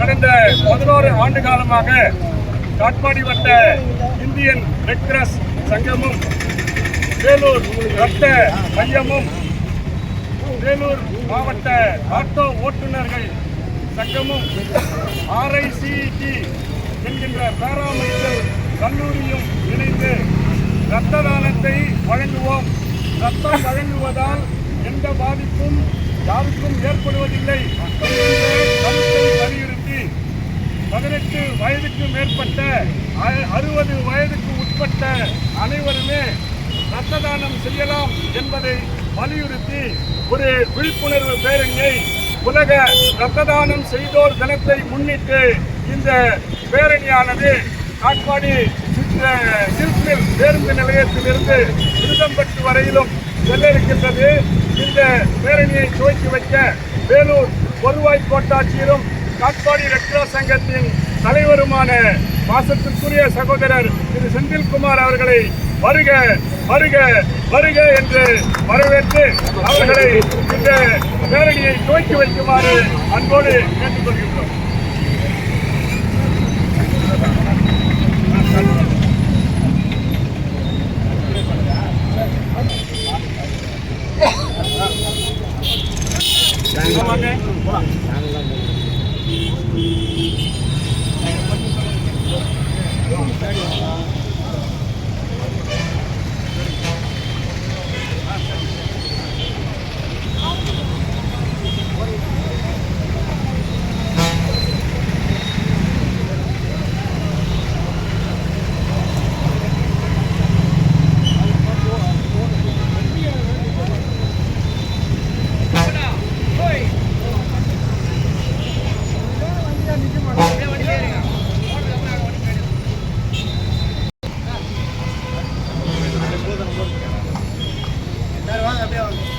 கடந்த பதினோரு ஆண்டு காலமாக காட்பாடி வட்ட இந்தியன் ரெட் கிராஸ் சங்கமும் வேலூர் ரத்த மையமும் வேலூர் மாவட்ட ஆட்டோ ஓட்டுநர்கள் சங்கமும் ஆர்ஐசிடி என்கின்ற பேராமெடிக்கல் கல்லூரியும் இணைந்து இரத்த தானத்தை வழங்குவோம். ரத்தம் வழங்குவதால் எந்த பாதிப்பும் யாருக்கும் ஏற்படுவதில்லை என்ற கருத்தை வலியுறுத்தி பதினெட்டு வயதுக்கு மேற்பட்ட அறுபது வயதுக்கு உட்பட்ட அனைவருமே ரத்த தானம் செய்யலாம் என்பதை வலியுறுத்தி ஒரு விழிப்புணர்வு பேரணியை உலக ரத்த தானம் செய்தோர் தினத்தை முன்னிட்டு இந்த பேரணியானது காட்பாடி சிற்ற- பேருந்து நிலையத்திலிருந்து விருதம்பட்டு வரையிலும் செல்ல இருக்கின்றது இந்த பேரணியை துவக்கி வைக்க வேலூர் வருவாய் கோட்டாட்சியரும் காட்பாடி ரெட்ரா சங்கத்தின் தலைவருமான பாசத்திற்குரிய சகோதரர் திரு செந்தில்குமார் அவர்களை வருக வருக வருக என்று வரவேற்று அவர்களை இந்த பேரணியை துவக்கி வைக்குமாறு அன்போடு கேட்டுக்கொள்கின்றோம். Gabriel.